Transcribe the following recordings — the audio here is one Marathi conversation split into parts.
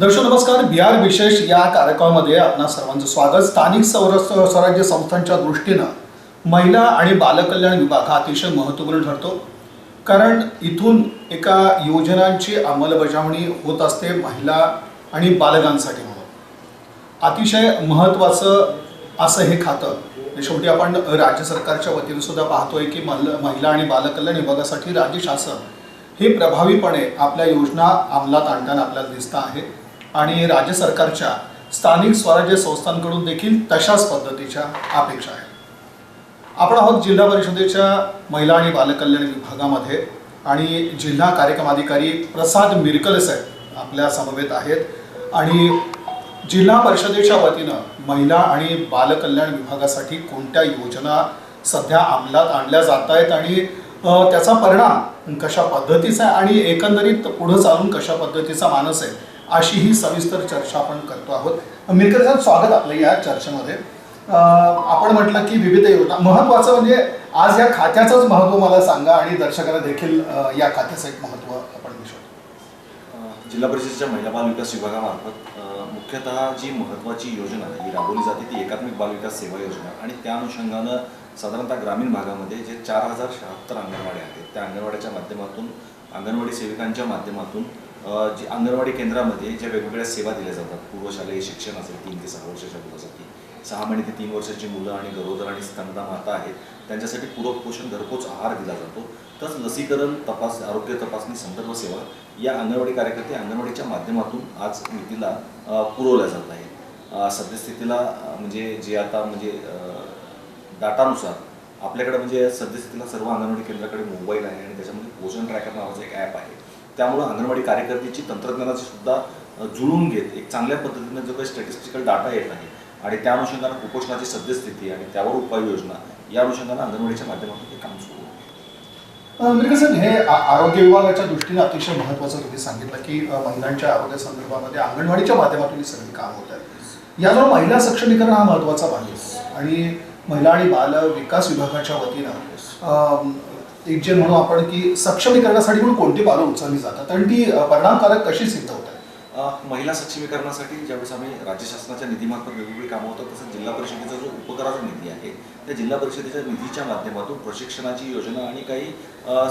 दर्शक नमस्कार बिहार विशेष या कार्यक्रमामध्ये आपणा सर्वांचं स्वागत. स्थानिक सौर स्वराज्य संस्थांच्या दृष्टीनं महिला आणि बालकल्याण विभाग हा अतिशय महत्त्वपूर्ण ठरतो. कारण इथून एका योजनांची अंमलबजावणी होत असते महिला आणि बालकांसाठी म्हणून. अतिशय महत्त्वाचं असं हे खातं. शेवटी आपण राज्य सरकारच्या वतीने सुद्धा पाहतोय की मल- महिला आणि बालकल्याण विभागासाठी राज्य शासन हे प्रभावीपणे आपल्या योजना अंमलात आणताना आपल्याला दिसतं आहे. आणि राज्य सरकारच्या स्थानिक स्वराज्य संस्थांकडून देखील तशाच पद्धतीच्या अपेक्षा आहेत. आपण आहोत जिल्हा परिषदेच्या महिला आणि बालकल्याण विभागामध्ये आणि जिल्हा कार्यक्रम अधिकारी प्रसाद मिरकले साहेब आपल्या समवेत आहेत. आणि जिल्हा परिषदेच्या वतीनं महिला आणि बालकल्याण विभागासाठी कोणत्या योजना सध्या अंमलात आणल्या जात आहेत आणि त्याचा परिणाम कशा पद्धतीचा आहे आणि एकंदरीत पुढं चालून कशा पद्धतीचा मानस आहे अशी ही सविस्तर चर्चा आपण करतो आहोत. मिरकर साहेब स्वागत आपलं या चर्चेमध्ये. आपण म्हटलं की विविध योजना महत्वाचं म्हणजे आज या खात्याचंच महत्त्व मला सांगा आणि दर्शकांना देखील या खात्याचं एक महत्त्व आपण देऊ शकतो जिल्हा परिषदेच्या महिला बाल विकास विभागामार्फत मुख्यतः जी महत्त्वाची योजना ही राबवली जाते ती एकात्मिक बाल विकास सेवा योजना. आणि त्या अनुषंगानं साधारणतः ग्रामीण भागामध्ये जे चार हजार शहात्तर अंगणवाड्या आहेत त्या अंगणवाड्याच्या माध्यमातून अंगणवाडी सेविकांच्या माध्यमातून जी अंगणवाडी केंद्रामध्ये ज्या वेगवेगळ्या सेवा दिल्या जातात पूर्वशालेय शिक्षण असेल तीन ते सहा वर्षाच्या मुलासाठी सहा महिने ते तीन वर्षाची मुलं आणि गरोदर आणि स्तनदा माता आहेत त्यांच्यासाठी पूरक पोषण घरपोच आहार दिला जातो. तसंच लसीकरण तपास आरोग्य तपासणी संदर्भ सेवा या अंगणवाडी कार्यकर्ते अंगणवाडीच्या माध्यमातून आज मितीला पुरवल्या जात आहेत. सद्यस्थितीला म्हणजे जे आता म्हणजे डाटानुसार आपल्याकडे म्हणजे सद्यस्थितीला सर्व अंगणवाडी केंद्राकडे मोबाईल आहे आणि त्याच्यामध्ये पोषण ट्रॅकर नावाचं एक ॲप आहे. त्यामुळं अंगणवाडी कार्यकर्त्याची तंत्रज्ञानाची सुद्धा जुळून जुळवून घेत एक चांगल्या पद्धतीने जो काही स्टॅटिस्टिकल डाटा येत आहे आणि त्या अनुषंगानं कुपोषणाची सद्यस्थिती आणि त्यावर उपाययोजना या अनुषंगानं अंगणवाडीच्या माध्यमातून हे काम सुरू आहे हे आरोग्य विभागाच्या दृष्टीने अतिशय महत्वाचं तुम्ही सांगितलं की महिलांच्या आरोग्य संदर्भामध्ये अंगणवाडीच्या माध्यमातून ही सगळी काम होत आहेत याजवळ महिला सक्षमीकरण हा महत्त्वाचा भाग आहे. आणि महिला आणि बाल विकास विभागाच्या वतीनं एक जे म्हणू आपण की सक्षमीकरणासाठी म्हणून कोणती पावलं उचलली जातात? आणि ती परिणामकारक कशी सिद्ध होत आहे महिला सक्षमीकरणासाठी ज्यावेळेस आम्ही राज्य शासनाच्या निधीमार्फत वेगवेगळी कामं होतात तसंच जिल्हा परिषदेचा जो उपकराचा निधी आहे त्या जिल्हा परिषदेच्या निधीच्या माध्यमातून प्रशिक्षणाची योजना आणि काही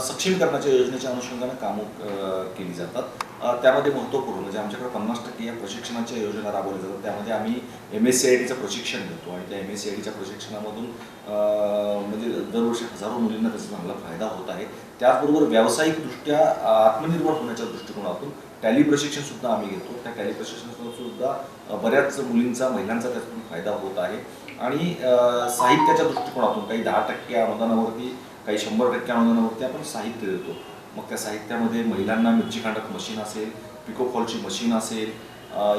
सक्षमीकरणाच्या योजनेच्या अनुषंगाने कामं केली जातात. त्यामध्ये महत्त्वपूर्ण म्हणजे आमच्याकडे पन्नास टक्के या प्रशिक्षणाच्या योजना राबवल्या जातात. त्यामध्ये आम्ही एम एस सी आय डीचं प्रशिक्षण घेतो आणि त्या एम एस सी आय डीच्या प्रशिक्षणामधून म्हणजे दरवर्षी हजारो मुलींना त्याचा चांगला फायदा होत आहे. त्याचबरोबर व्यावसायिकदृष्ट्या आत्मनिर्भर होण्याच्या दृष्टिकोनातून टॅली प्रशिक्षण सुद्धा आम्ही घेतो. त्या टॅली प्रशिक्षणातून सुद्धा बऱ्याच मुलींचा महिलांचा त्यातून फायदा होत आहे. आणि साहित्याच्या दृष्टिकोनातून काही दहा टक्के अनुदानावरती काही शंभर टक्के अनुदानावरती आपण साहित्य देतो. मग त्या साहित्यामध्ये महिलांना मिरची कांडक मशीन असेल पिकोफॉलची मशीन असेल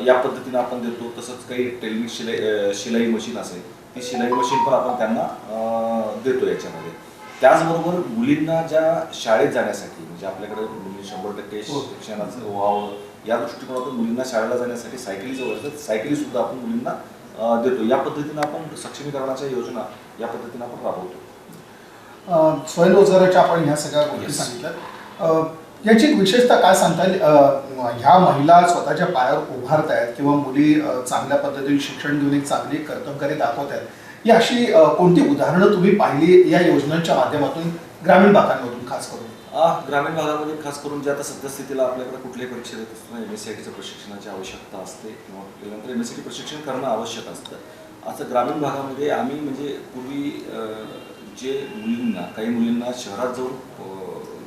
या पद्धतीनं आपण देतो. तसंच काही टेलिमिक शिलाई शिलाई मशीन असेल ती शिलाई मशीन पण आपण त्यांना देतो याच्यामध्ये. त्याचबरोबर मुलींना ज्या शाळेत जाण्यासाठी म्हणजे आपल्याकडे मुली शंभर टक्के हो. शिक्षणाचं व्हावं या दृष्टिकोनातून मुलींना शाळेला जाण्यासाठी सायकलीचं वर्ष सायकली सुद्धा आपण मुलींना देतो. या पद्धतीनं आपण सक्षमीकरणाच्या योजना या पद्धतीनं आपण राबवतो. स्वयंरोजगाराच्या आपण ह्या सगळ्या गोष्टी. सांगितल्या याची विशेषता काय सांगता येईल? ह्या महिला स्वतःच्या पायावर उभारत आहेत किंवा मुली चांगल्या पद्धतीने शिक्षण घेऊन एक चांगली कर्तबगारी दाखवत आहेत. या अशी कोणती उदाहरणं तुम्ही पाहिली या योजनांच्या माध्यमातून ग्रामीण भागांमधून खास करून? ग्रामीण भागामध्ये खास करून जे आता सद्यस्थितीला आपल्याकडे कुठल्याही परीक्षा देत असताना एम एस सी आय टीचं प्रशिक्षणाची आवश्यकता असते किंवा नंतर एम एस सी टी प्रशिक्षण करणं आवश्यक असतं. असं ग्रामीण भागामध्ये आम्ही म्हणजे पूर्वी जे मुलींना काही मुलींना शहरात जाऊन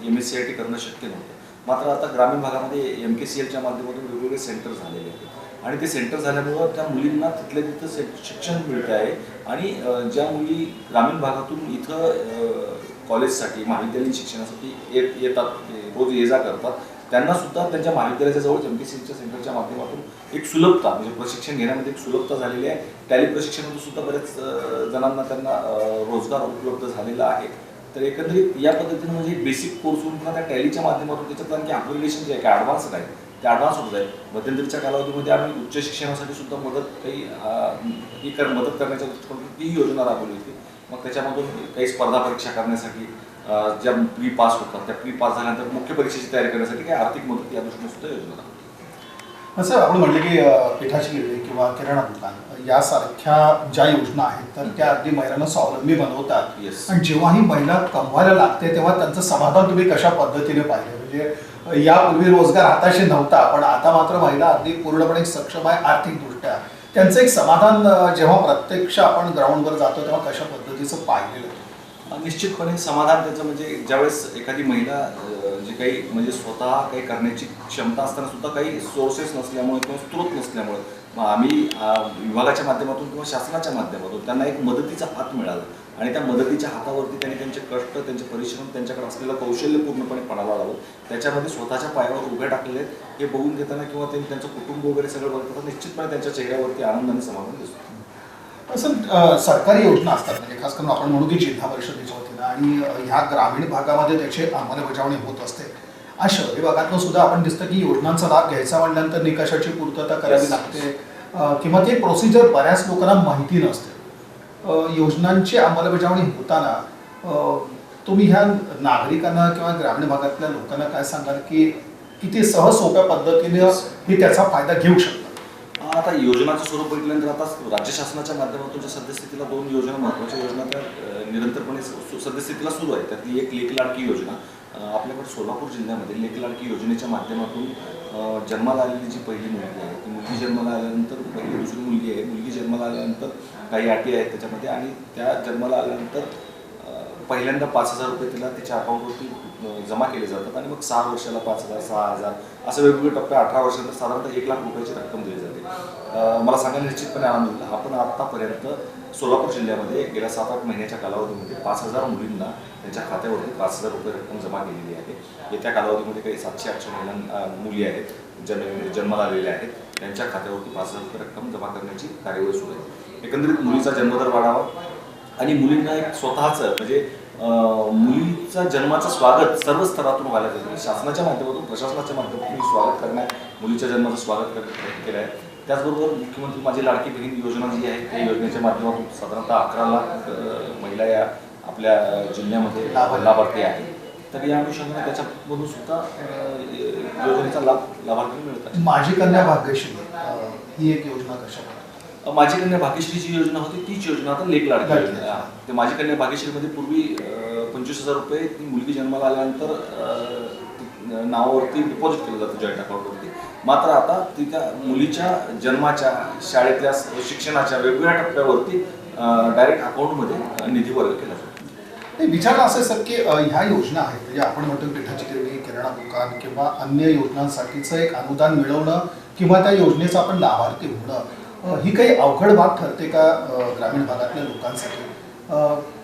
M S C I T करणं शक्य नव्हतं. मात्र आता ग्रामीण भागामध्ये एम के सी एलच्या माध्यमातून वेगवेगळे सेंटर झालेले आहेत. आणि ते सेंटर झाल्यामुळं त्या मुलींना तिथल्या तिथं से शिक्षण मिळतं आहे. आणि ज्या मुली ग्रामीण भागातून इथं कॉलेजसाठी महाविद्यालयीन शिक्षणासाठी येत येतात रोज ये जा करतात त्यांना सुद्धा त्यांच्या महाविद्यालयाच्या जवळ एम पी सीच्या सेंटरच्या माध्यमातून एक सुलभता म्हणजे प्रशिक्षण घेण्यामध्ये एक सुलभता झालेली आहे. टॅली प्रशिक्षणातून सुद्धा बऱ्याच जणांना त्यांना रोजगार उपलब्ध झालेला आहे. तर एकंदरीत या पद्धतीने म्हणजे बेसिक कोर्स होऊन किंवा त्या टॅलीच्या माध्यमातून त्याच्यात आणखी अपग्रेडेशन जे आहे काय ॲडव्हान्स आहे ते ॲडव्हान्स होत आहे मध्यंतरीच्या कालावधीमध्ये आम्ही उच्च शिक्षणासाठी सुद्धा मदत काही ही कर मदत करण्याच्या दृष्टिकोनातून ती योजना राबवली होती. मग त्याच्यामधून काही स्पर्धा परीक्षा करण्यासाठी ज्या प्री पास होतात त्या प्री पास झाल्यानंतर मुख्य परीक्षेची तयारी करण्यासाठी काही आर्थिक मदत या दृष्टीने सुद्धा योजना असं आपण म्हटलं की पिठाची गिरणी किंवा किराणा दुकान यासारख्या ज्या योजना आहेत तर त्या अगदी महिलांना स्वावलंबी बनवतात Yes. आणि जेव्हा ही महिला कमवायला लागते तेव्हा त्यांचं समाधान तुम्ही कशा पद्धतीने पाहिले म्हणजे यापूर्वी रोजगार हाताशी नव्हता पण आता मात्र महिला अगदी पूर्णपणे सक्षम आहे आर्थिकदृष्ट्या त्यांचं एक समाधान अं, जेव्हा प्रत्यक्ष आपण ग्राउंडवर जातो तेव्हा कशा पद्धतीचं पाहिलेलं? निश्चितपणे समाधान त्याचं म्हणजे ज्यावेळेस एखादी महिला जे काही म्हणजे स्वतः काही करण्याची क्षमता असताना सुद्धा काही सोर्सेस नसल्यामुळे किंवा स्रोत नसल्यामुळे मग आम्ही विभागाच्या माध्यमातून किंवा शासनाच्या माध्यमातून त्यांना एक मदतीचा हात मिळाला. आणि त्या मदतीच्या हातावरती त्यांनी त्यांचे कष्ट त्यांचे परिश्रम त्यांच्याकडे असलेलं कौशल्य पूर्णपणे पणाला लावलं त्याच्यामध्ये स्वतःच्या पायावर उभे टाकलेले हे बघून घेताना किंवा त्यांनी त्यांचं कुटुंब वगैरे सगळं बघताना निश्चितपणे त्यांच्या चेहऱ्यावरती आनंदाने समाधान दिसतो. असं अ, सरकारी योजना असतात. म्हणजे खास करून आपण म्हणू की जिल्हा परिषदेच्या वतीनं आणि ह्या ग्रामीण भागामध्ये त्याची अंमलबजावणी होत असते. आज शहरी भागातनं सुद्धा आपण दिसतं की योजनांचा लाभ घ्यायचा म्हटल्यानंतर निकषाची पूर्तता करावी. लागते. किंवा ती प्रोसिजर बऱ्याच लोकांना माहिती नसते. योजनांची अंमलबजावणी होताना तुम्ही ह्या नागरिकांना किंवा ग्रामीण भागातल्या लोकांना काय सांगाल की किती सहज सोप्या पद्धतीने हे त्याचा फायदा घेऊ शकतात आता योजनाचं स्वरूप बघितल्यानंतर आता राज्य शासनाच्या माध्यमातून सद्यस्थितीला दोन योजना महत्त्वाच्या योजना त्या निरंतरपणे सु- सद्यस्थितीला सुरू आहे त्यातली एक लेख लाडकी योजना. आपल्याकडे सोलापूर जिल्ह्यामध्ये लेख लाडकी योजनेच्या माध्यमातून जन्माला आलेली जी पहिली मुलगी आहे ती मुलगी जन्माला आल्यानंतर पहिली दुसरी मुलगी आहे. मुलगी जन्माला आल्यानंतर काही अटी आहेत त्याच्यामध्ये आणि त्या जन्माला आल्यानंतर पहिल्यांदा पाच हजार रुपये तिला तिच्या अकाउंटवरती जमा केले जातात आणि मग सहा वर्षाला पाच हजार सहा हजार असं वेगवेगळे टप्पे अठरा वर्षानंतर साधारणतः एक लाख रुपयाची रक्कम दिली जाते. मला सांगायला निश्चितपणे आनंद होईल. आपण आत्तापर्यंत सोलापूर जिल्ह्यामध्ये गेल्या सात आठ महिन्याच्या कालावधीमध्ये पाच हजार मुलींना त्यांच्या खात्यावरती पाच हजार रुपये रक्कम जमा केलेली आहे. येत्या कालावधीमध्ये काही सातशे आठशे महिला मुली आहेत जन्म जन्माला आलेल्या आहेत त्यांच्या खात्यावरती पाच हजार रुपये रक्कम जमा करण्याची कार्यवाही सुरू आहे. एकंदरीत मुलीचा जन्मदर वाढावा आणि मुलींना एक स्वतःचं म्हणजे मुलीचा जन्माचं स्वागत सर्व स्तरातून व्हायला पाहिजे शासनाच्या माध्यमातून प्रशासनाच्या माध्यमातून स्वागत करण्यात मुलीच्या जन्माचं स्वागत कर- केलं आहे त्याचबरोबर मुख्यमंत्री माझी लाडकी बहीण योजना जी आहे त्या योजनेच्या माध्यमातून साधारणतः अकरा लाख महिला या आपल्या जिल्ह्यामध्ये लाभार्थी. आहे आहेत. तर या अनुषंगाने त्याच्यामधून सुद्धा योजनेचा लाभ लाभार्थी मिळतात. माझी कन्या भाग्यश्री ही एक योजना कशा माझी कन्या भाग्यश्री जी योजना होती तीच योजना आता लेख लाडकी. योजना आहे. ते माझी कन्या भाग्यश्रीमध्ये पूर्वी पंचवीस हजार रुपये ती मुलगी जन्माला आल्यानंतर अं, ती- नावावरती डिपॉझिट केलं जातं जॉईंट अकाउंटवरती मात्र आता ती त्या मुलीच्या जन्माच्या शाळेतल्या शिक्षणाच्या वेगवेगळ्या टप्प्यावरती डायरेक्ट अकाउंटमध्ये निधी वर्ग केला जातो नाही असं आहे सर की अ, ह्या योजना आहेत म्हणजे आपण म्हणतो पिठाची गिरणी किराणा दुकान किंवा अन्य योजनांसाठीचं एक अनुदान मिळवणं किंवा त्या योजनेचा आपण लाभार्थी होणं ही काही अवघड बाब ठरते का ग्रामीण भागातल्या लोकांसाठी?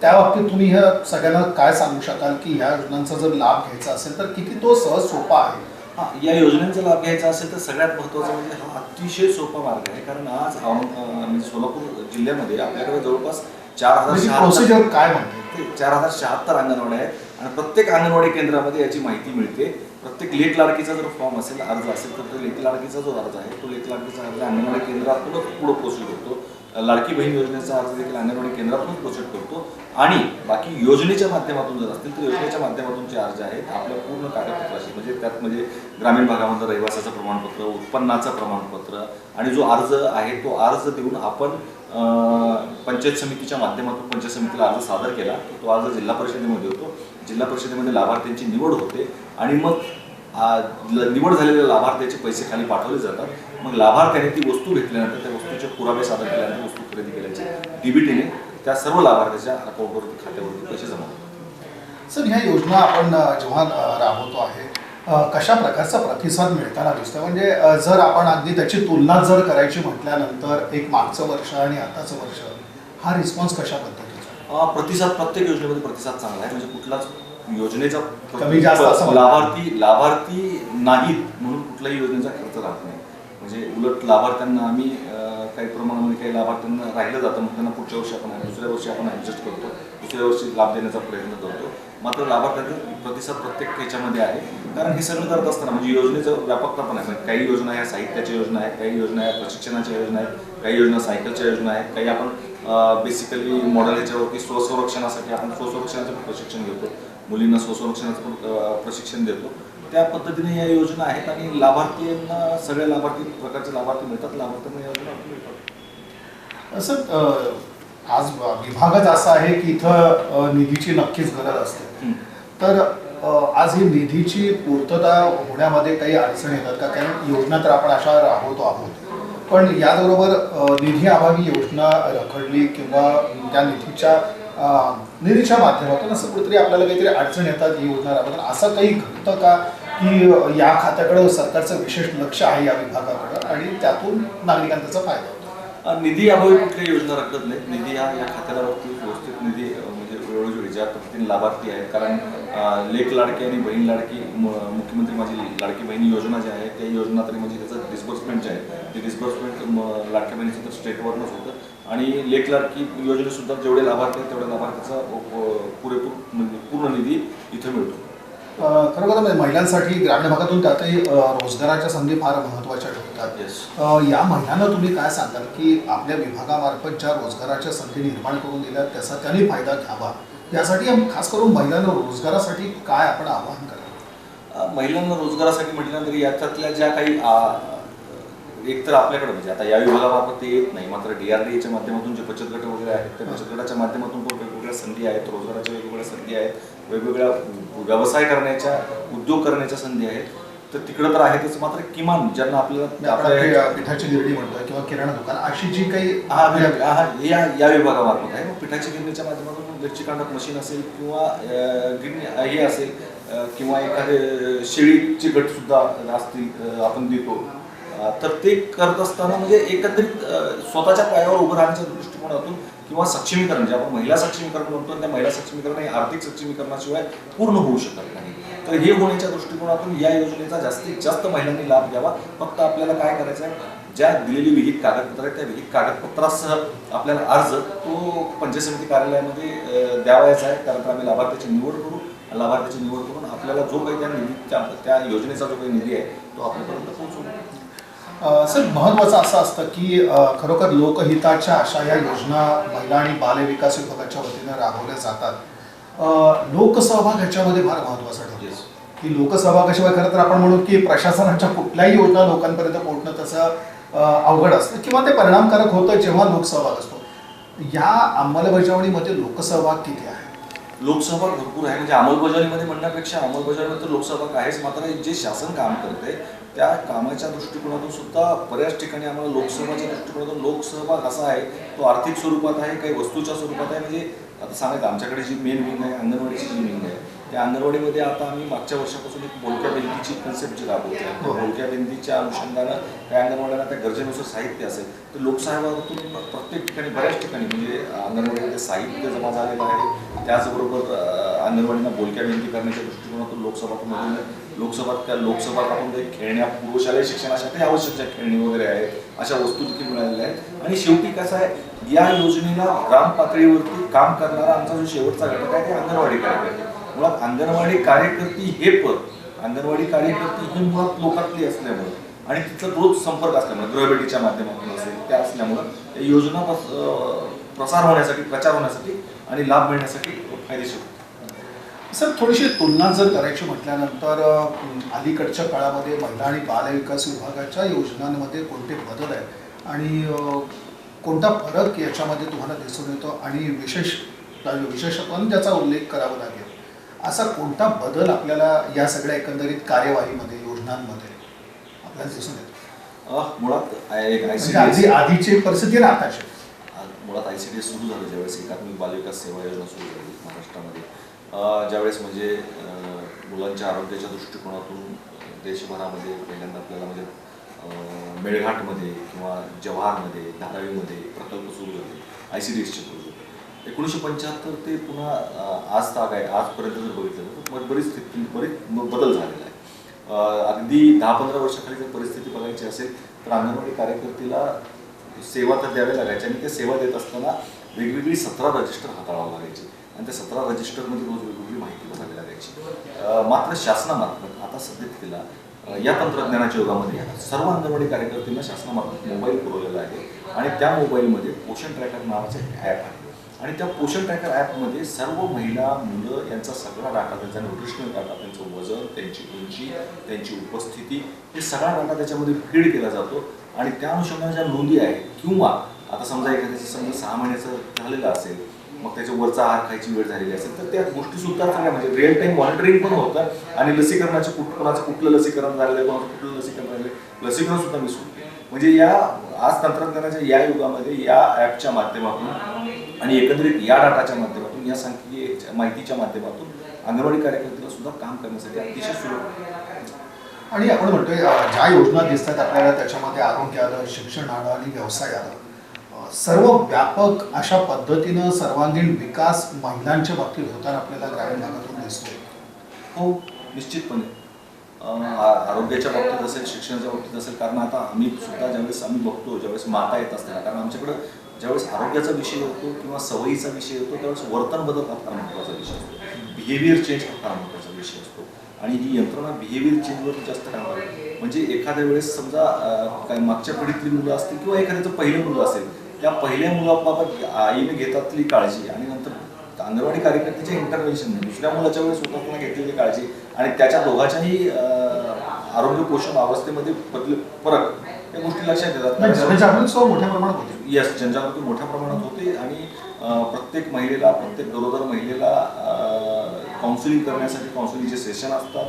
त्या बाबतीत तुम्ही ह्या सगळ्यांना काय सांगू शकाल की ह्या योजनांचा जर लाभ घ्यायचा असेल तर किती तो सहज सोपा आहे? हा, या योजनेचा लाभ घ्यायचा असेल तर सगळ्यात महत्त्वाचं म्हणजे हा अतिशय सोपा मार्ग आहे. कारण आज म्हणजे सोलापूर जिल्ह्यामध्ये आपल्याकडे जवळपास चार हजार म्हणजे प्रोसिजर काय म्हणते? चार हजार शहात्तर अंगणवाड्या आहेत. आणि प्रत्येक अंगणवाडी केंद्रामध्ये याची माहिती मिळते. प्रत्येक लेख लाडकीचा जर फॉर्म असेल अर्ज असेल तर तो लेख लाडकीचा जो अर्ज आहे तो लेख लाडकीचा अर्ज अंगणवाडी केंद्रातूनच पुढे प्रोसीड करतो लाडकी बहीण योजनेचा अर्ज देखील अंगणवाडी केंद्रातूनच प्रोसीड करतो. आणि बाकी योजनेच्या माध्यमातून जर असतील तर योजनेच्या माध्यमातून जे अर्ज आहेत आपल्या पूर्ण कागदपत्राशी म्हणजे त्यात म्हणजे ग्रामीण भागामध्ये रहिवासाचं प्रमाणपत्र उत्पन्नाचं प्रमाणपत्र आणि जो अर्ज आहे तो अर्ज देऊन आपण पंचायत समितीच्या माध्यमातून पंचायत समितीला अर्ज सादर केला तो अर्ज जिल्हा परिषदेमध्ये होतो. जिल्हा परिषदेमध्ये लाभार्थ्यांची निवड होते आणि मग निवड झालेल्या लाभार्थ्याचे पैसे खाली पाठवले जातात. मग लाभार्थ्याने ती वस्तू घेतल्यानंतर त्या वस्तूचे पुरावे सादर केल्यानंतर वस्तू खरेदी केल्याचे डीबीटीने त्या सर्व लाभार्थ्याच्या अकाउंटवरती खात्यावरती पैसे जमा होतात. सर ह्या योजना आपण जेव्हा राबवतो आहे कशा प्रकारचा प्रतिसाद मिळताना दिसतो म्हणजे जर आपण अगदी त्याची तुलना जर करायची म्हटल्यानंतर एक मागचं वर्ष आणि आताचं वर्ष हा रिस्पॉन्स कशा पद्धतीने प्रतिसाद प्रत्येक योजनेमध्ये प्रतिसाद चांगला आहे. म्हणजे कुठलाच योजनेचा कमी जास्त असं. लाभार्थी लाभार्थी नाहीत म्हणून कुठल्याही योजनेचा खर्च राहत नाही. म्हणजे उलट लाभार्थ्यांना आम्ही काही प्रमाणामध्ये काही लाभार्थ्यांना राहिलं जातं मग त्यांना पुढच्या वर्षी आपण दुसऱ्या वर्षी आपण ॲडजस्ट करतो. दुसऱ्या वर्षी लाभ देण्याचा प्रयत्न करतो. मात्र लाभार्थ्यांचा प्रतिसाद प्रत्येक ह्याच्यामध्ये आहे. कारण हे सगळं करत असताना म्हणजे योजनेचं व्यापकता पण आहे. म्हणजे काही योजना ह्या साहित्याच्या योजना आहेत काही योजना ह्या प्रशिक्षणाच्या योजना आहेत काही योजना सायकलच्या योजना आहेत काही आपण बेसिकली मॉडेल ह्याच्यावरती स्वसंरक्षणासाठी आपण स्वसंरक्षणाचं पण प्रशिक्षण घेतो. मुलींना स्वसंरक्षणाचं प्रशिक्षण देतो. त्या पद्धतीने या योजना आहेत आणि लाभार्थींना सगळ्या लाभार्थी प्रकारचे लाभार्थी मिळतात. लाभार्थ्यांना या योजना मिळतात. असं आज विभागच असा आहे की इथं निधीची नक्कीच गरज असते. तर आज ही निधीची पूर्तता होण्यामध्ये काही अडचणी येतात का? कारण योजना तर आपण अशा राबवतो आहोत. पण याचबरोबर निधी अभावी योजना रखडली किंवा त्या निधीच्या निधीच्या माध्यमातून असं कुठेतरी आपल्याला काहीतरी अडचण येतात ही योजना राबवतात असं काही घडतं का की या खात्याकडं सरकारचं विशेष लक्ष आहे या विभागाकडं आणि त्यातून नागरिकांचा फायदा होतो? निधी अभावी कुठली योजना रखत नाही निधी हा या खात्याला व्यवस्थित निधी ज्या पद्धतीने लाभार्थी आहेत. कारण लेख लाडकी आणि बहीण लाडकी मुख्यमंत्री माझी लाडकी बहीण योजना जी आहे त्या योजना तरी म्हणजे त्याचं डिस्बर्समेंट जे आहे ते डिस्बर्समेंट लाडक्या बहिणीचं तर स्टेटवरनंच होतं. आणि लेख लाडकी योजनेसुद्धा जेवढे लाभार्थी आहेत तेवढ्या लाभार्थीचा पुरेपूर म्हणजे पूर्ण निधी इथं मिळतो. खरोखर म्हणजे महिलांसाठी ग्रामीण भागातून त्यातही रोजगाराच्या संधी फार महत्त्वाच्या ठरतात. या महिलांना तुम्ही काय सांगाल की आपल्या विभागामार्फत ज्या रोजगाराच्या संधी निर्माण करून दिल्या त्याचा त्यांनी फायदा घ्यावा? यासाठी आम- खास करून महिलांना रोजगारासाठी काय आपण आवाहन कराल? अ, महिलांना रोजगारासाठी म्हटल्यानंतर याच्यातल्या ज्या काही एक तर आपल्याकडे म्हणजे आता या विभागामार्फत ते येत नाही मात्र डीआरडीएच्या माध्यमातून जे बचत गट वगैरे आहेत त्या बचत गटाच्या माध्यमातून पण वेगवेगळ्या संधी आहेत रोजगाराच्या वेगवेगळ्या संधी आहेत वेगवेगळ्या व्यवसाय करण्याच्या उद्योग करण्याच्या संधी आहेत. तर तिकडं तर आहेतच मात्र किमान ज्यांना आपल्याला पिठाची गिरणी म्हणतोय किंवा किराणा दुकान अशी जी काही हा या या विभागामार्फत आहे. मग पिठाची गिरणीच्या माध्यमातून मिरची कांडक मशीन असेल किंवा गिरणी हे असेल किंवा एखादे शेळीचे गट सुद्धा असतील आपण देतो. तर ते करत असताना म्हणजे एकत्रित स्वतःच्या पायावर उभं राहण्याच्या दृष्टिकोनातून किंवा सक्षमीकरण जे आपण महिला सक्षमीकरण म्हणतो त्या महिला सक्षमीकरण हे आर्थिक सक्षमीकरणाशिवाय पूर्ण होऊ शकत नाही. तर हे होण्याच्या दृष्टिकोनातून या योजनेचा जास्तीत जास्त महिलांनी लाभ घ्यावा. फक्त आपल्याला काय करायचं आहे ज्या दिलेली विहित कागदपत्र आहेत त्या विहित कागदपत्रासह आपल्याला अर्ज तो पंचायत समिती कार्यालयामध्ये द्यावायचा आहे. त्यानंतर आम्ही लाभार्थ्याची निवड करू. लाभार्थ्याची निवड करून आपल्याला जो काही त्या निधीच्या त्या योजनेचा जो काही निधी आहे तो आपल्यापर्यंत पोहोचवू. सर महत्त्वाचं असं असतं की खरोखर लोकहिताच्या अशा या योजना महिला आणि बालविकास विभागाच्या वतीनं राबवल्या जातात. लोकसहभाग ह्याच्यामध्ये फार महत्त्वाचा ठरतो. की लोकसहभागाशिवाय खरं तर आपण म्हणू की प्रशासनाच्या कुठल्याही योजना लोकांपर्यंत पोहोचणं तसं अवघड असतं किंवा ते परिणामकारक होतं जेव्हा लोकसहभाग असतो. या अंमलबजावणीमध्ये लोकसहभाग किती आहे? लोकसहभाग भरपूर आहे. म्हणजे अंमलबजावणीमध्ये म्हणण्यापेक्षा अंमलबजावणीमध्ये तर लोकसहभाग आहेच. मात्र जे शासन काम करते त्या कामाच्या दृष्टिकोनातून सुद्धा बऱ्याच ठिकाणी आम्हाला लोकसहभागाच्या दृष्टिकोनातून लोकसहभाग असा आहे. तो आर्थिक स्वरूपात आहे काही वस्तूच्या स्वरूपात आहे. म्हणजे आता सांगायचं आमच्याकडे जी मेन विंग आहे अंगणवाडीची जी विंग आहे त्या अंगणवाडीमध्ये आता आम्ही मागच्या वर्षापासून एक बोलक्या भिंतीची कन्सेप्ट जी राबवते त्या हो. बोलक्या भिंतीच्या अनुषंगानं त्या अंगणवाड्यांना त्या गरजेनुसार साहित्य असेल तर लोकसहभागातून प्रत्येक ठिकाणी बऱ्याच ठिकाणी म्हणजे अंगणवाडीमध्ये साहित्य जमा झालेलं आहे त्याचबरोबर अंगणवाडींना बोलक्या भिंती करण्याच्या दृष्टिकोनातून लोकसभातून लोकसभा त्या लोकसभातून काही खेळण्या पूर्वशालेय शिक्षणासाठी आवश्यक ज्या खेळणी वगैरे आहेत अशा वस्तू देखील मिळालेल्या आहेत. आणि शेवटी कसं आहे या योजनेला ग्राम पातळीवरती काम करणारा आमचा जो शेवटचा घटक आहे ते अंगणवाडी कार्यकर्ते. मुळात अंगणवाडी कार्यकर्ती हे पद अंगणवाडी कार्यकर्ती ही मुळात लोकातली असल्यामुळे आणि तिथं रोज संपर्क असल्यामुळे गृहभेटीच्या माध्यमातून असेल त्या असल्यामुळं त्या योजना प्रसार होण्यासाठी प्रचार होण्यासाठी आणि लाभ मिळण्यासाठी फायदेशीर सर थोडीशी तुलना जर करायची म्हटल्यानंतर अलीकडच्या काळामध्ये महिला आणि बालविकास विभागाच्या योजनांमध्ये कोणते बदल आहेत? आणि कोणता फरक याच्यामध्ये तुम्हाला दिसून येतो? आणि विशेष विशेषत्वाने त्याचा उल्लेख करावा लागेल. असा कोणता बदल आपल्याला या सगळ्या एकंदरीत कार्यवाहीमध्ये योजनांमध्ये आपल्याला दिसून येतो? मुळात आय- एक म्हणजे आधीची परिस्थिती आणि आताची मुळात आय सी डी एस सुरू झालं ज्यावेळेस एकात्मिक बालविकास सेवा योजना सुरू झाली महाराष्ट्रामध्ये. ज्यावेळेस म्हणजे मुलांच्या आरोग्याच्या दृष्टिकोनातून देशभरामध्ये पहिल्यांदा आपल्याला म्हणजे मेळघाटमध्ये किंवा जव्हारमध्ये धारावीमध्ये प्रकल्प सुरू झाले. आय सी डी एसचे एकोणीसशे पंच्याहत्तर ते पुन्हा आज ताग आहे. आजपर्यंत जर बघितलं तर बरीच स्थिती बरेच बदल झालेला आहे. अगदी दहा पंधरा वर्षाखाली जर परिस्थिती बघायची असेल तर अंगणवाडी कार्यकर्तीला सेवा तर द्याव्या लागायच्या आणि त्या सेवा देत असताना वेगवेगळी सतरा रजिस्टर हाताळावं लागायची आणि त्या सतरा रजिस्टरमध्ये रोज वेगवेगळी माहिती बघावी लागायची. मात्र शासनामार्फत आता सध्या या तंत्रज्ञानाच्या युगामध्ये सर्व अंगणवाडी कार्यकर्त्यांना शासनामार्फत मोबाईल पुरवलेला आहे आणि त्या मोबाईलमध्ये पोषण ट्रॅकर नावाचे ॲप आहे. आणि त्या पोषण ट्रॅकर ॲपमध्ये सर्व महिला मुलं यांचा सगळा डाटा त्यांचा न्यूट्रिशनल डाटा त्यांचं वजन त्यांची उंची त्यांची उपस्थिती हे सगळा डाटा त्याच्यामध्ये फीड केला जातो. आणि त्या अनुषंगाने ज्या नोंदी आहेत किंवा आता समजा एखाद्याचं समजा सहा महिन्याचं झालेलं असेल मग त्याच्या वरचा आहार खायची वेळ झालेली असेल तर त्या गोष्टी सुद्धा सगळ्या म्हणजे रिअल टाईम मॉनिटरिंग पण होतं. आणि लसीकरणाचे कुठ कोणाचं कुठलं लसीकरण झालेलं आहे कोणाचं कुठलं लसीकरण झालेलं आहे लसीकरण सुद्धा मी म्हणजे या आज तंत्रज्ञानाच्या या युगामध्ये या ॲपच्या माध्यमातून आणि एकंदरीत या डाटाच्या माध्यमातून या सांख्यिकीय माहितीच्या माध्यमातून अंगणवाडी कार्यकर्त्याला सुद्धा काम करण्यासाठी अतिशय सुलभ. आणि आपण म्हणतोय ज्या योजना दिसतात आपल्याला त्याच्यामध्ये आरोग्य आलं शिक्षण आलं आणि व्यवसाय आलं. सर्व व्यापक अशा पद्धतीनं सर्वांगीण विकास महिलांच्या बाबतीत होताना आपल्याला ग्रामीण भागातून दिसतो हो निश्चितपणे. आरोग्याच्या बाबतीत असेल शिक्षणाच्या बाबतीत असेल कारण आता आम्ही सुद्धा ज्यावेळेस आम्ही बघतो ज्यावेळेस माता येत असतात कारण आमच्याकडं ज्यावेळेस आरोग्याचा विषय होतो किंवा सवयीचा विषय होतो त्यावेळेस वर्तन बदल हा फार महत्त्वाचा विषय असतो. बिहेवियर चेंज हा फार महत्त्वाचा विषय असतो. आणि ही यंत्रणा बिहेवियर चेंजवर जास्त काम करते. म्हणजे एखाद्या वेळेस समजा काय मागच्या पिढीतली मुलं असतील किंवा एखाद्याचं पहिलं मुलं असेल त्या पहिल्या मुलाबाबत आईने घेतातली काळजी आणि नंतर अंगणवाडी कार्यकर्त्याच्या इंटरव्हेन्शन दुसऱ्या मुलाच्या वेळेस स्वतःला घेतलेली काळजी आणि त्याच्या दोघांच्याही आरोग्य पोषण अवस्थेमध्ये बदल फरक या गोष्टी लक्षात येतात. जनजागृती सुद्धा मोठ्या प्रमाणात होते. यस जनजागृती मोठ्या प्रमाणात होते आणि प्रत्येक महिलेला प्रत्येक गरोदर महिलेला काउन्सिलिंग करण्यासाठी काउन्सिलिंगचे सेशन असतात.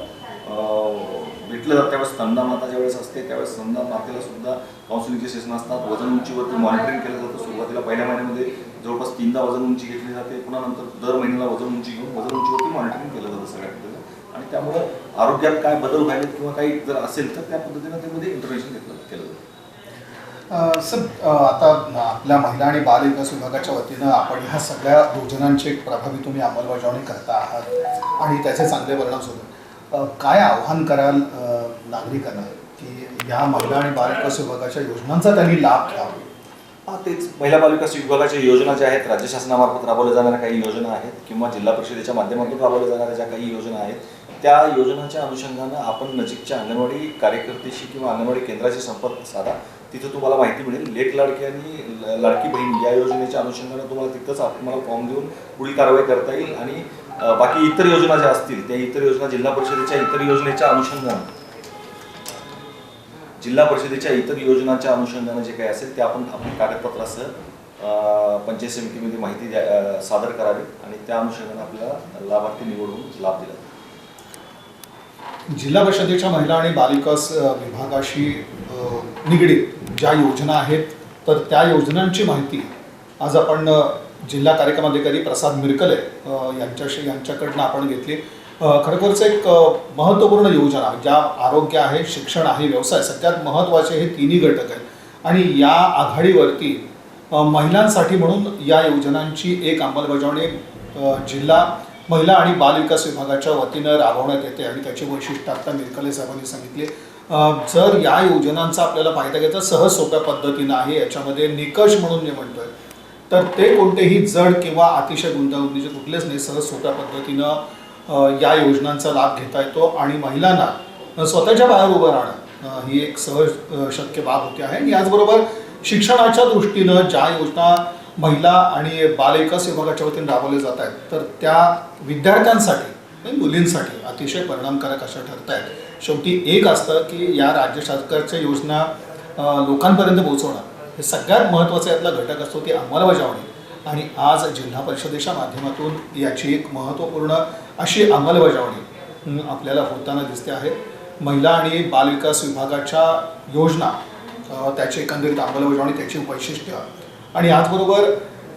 भेटलं जातं त्यावेळेस स्तंदा माता ज्यावेळेस असते त्यावेळेस स्तंदा मातेला सुद्धा काउन्सिलिंगचे सेशन असतात. वजन उंचीवरती मॉनिटरिंग केलं जातं. सुरुवातीला पहिल्या महिन्यामध्ये जवळपास तीनदा वजन उंची घेतली जाते. पुन्हा नंतर दर महिन्याला वजन उंची घेऊन वजन उंचीवरती मॉनिटरिंग केलं जातं सगळ्या आणि त्यामुळं आरोग्यात काय बदल व्हावेत किंवा काही जर असेल तर त्या पद्धतीनं त्यामध्ये इंटरव्हेन्शन घेतलं केलं सर आता आपल्या महिला आणि बाल विकास विभागाच्या वतीनं आपण ह्या सगळ्या योजनांची एक प्रभावी तुम्ही अंमलबजावणी करता आहात आणि त्याचे चांगले परिणाम सुद्धा अ, काय आव्हान कराल नागरिकांना की या महिला आणि बाल विकास विभागाच्या योजनांचा त्यांनी लाभ घ्यावा? हा तेच. महिला बालविकास विभागाच्या योजना ज्या आहेत राज्य शासनामार्फत राबवल्या जाणाऱ्या काही योजना आहेत किंवा जिल्हा परिषदेच्या माध्यमातून राबवल्या जाणाऱ्या ज्या काही योजना आहेत त्या योजनाच्या अनुषंगानं आपण नजीकच्या अंगणवाडी कार्यकर्त्याशी किंवा अंगणवाडी केंद्राशी संपर्क साधा. तिथं तुम्हाला माहिती मिळेल. लेख लाडकी आणि लाडकी बहीण या योजनेच्या अनुषंगानं तुम्हाला तिथंच तुम्हाला फॉर्म देऊन पुढील कारवाई करता येईल. आणि बाकी इतर योजना ज्या असतील त्या इतर योजना जिल्हा परिषदेच्या इतर योजनेच्या अनुषंगानं जिल्हा परिषदेच्या इतर योजनांच्या अनुषंगानं जे काही असेल ते आपण आपल्या कागदपत्रासह पंचायत समितीमध्ये माहिती द्या सादर करावी. आणि त्या अनुषंगानं आपल्याला लाभार्थी निवडून लाभ दिला जिल्हा परिषदेच्या महिला आणि बालिकास विभागाशी निगडीत ज्या योजना आहेत तर त्या योजनांची माहिती आज आपण जिल्हा कार्यक्रम अधिकारी प्रसाद मिरकले यांच्याशी यांच्याकडनं आपण घेतली. खरोखरच एक महत्त्वपूर्ण योजना ज्या आरोग्य आहे शिक्षण आहे व्यवसाय सगळ्यात महत्त्वाचे हे तिन्ही घटक आहेत. आणि या आघाडीवरती महिलांसाठी म्हणून या योजनांची एक अंमलबजावणी जिल्हा महिला आणि बाल विकास विभागाच्या वतीनं राबवण्यात येते आणि त्याचे वैशिष्ट्य आता मिरकले साहेबांनी सांगितले. जर या योजनांचा आपल्याला फायदा घ्यायचा सहज सोप्या पद्धतीनं आहे याच्यामध्ये निकष म्हणून मी म्हणतोय तर ते कोणतेही जड किंवा अतिशय गुंतागुंतीचे कुठलेच नाही सहज सोप्या पद्धतीनं या योजनांचा लाभ घेता येतो आणि महिलांना स्वतःच्या बाहेर उभं राहणं ही एक सहज शक्य बाब होती आहे. आणि याचबरोबर शिक्षणाच्या दृष्टीनं ज्या योजना महिला आणि बालविकास विभागाच्या वतीने राबवले जात आहेत. तर त्या विद्यार्थ्यांसाठी आणि मुलींसाठी अतिशय परिणामकारक अशा ठरत आहेत शेवटी एक असतं की या राज्य सरकारच्या योजना लोकांपर्यंत पोहोचवणं हे सगळ्यात महत्त्वाचा यातला घटक असतो ती अंमलबजावणी. आणि आज जिल्हा परिषदेच्या माध्यमातून याची एक महत्त्वपूर्ण अशी अंमलबजावणी आपल्याला होताना दिसते आहे. महिला आणि बालविकास विभागाच्या योजना त्याची एकंदरीत अंमलबजावणी त्याची वैशिष्ट्य आणि याचबरोबर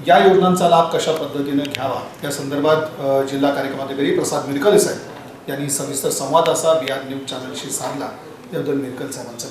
या योजनांचा लाभ कशा पद्धतीने घ्यावा? या संदर्भात जिल्हा कार्यक्रमाधिकारी प्रसाद मिरकल साहेब यांनी सविस्तर संवाद असा बिहार न्यूज चॅनलशी साधला. त्याबद्दल मिरकल साहेबांचे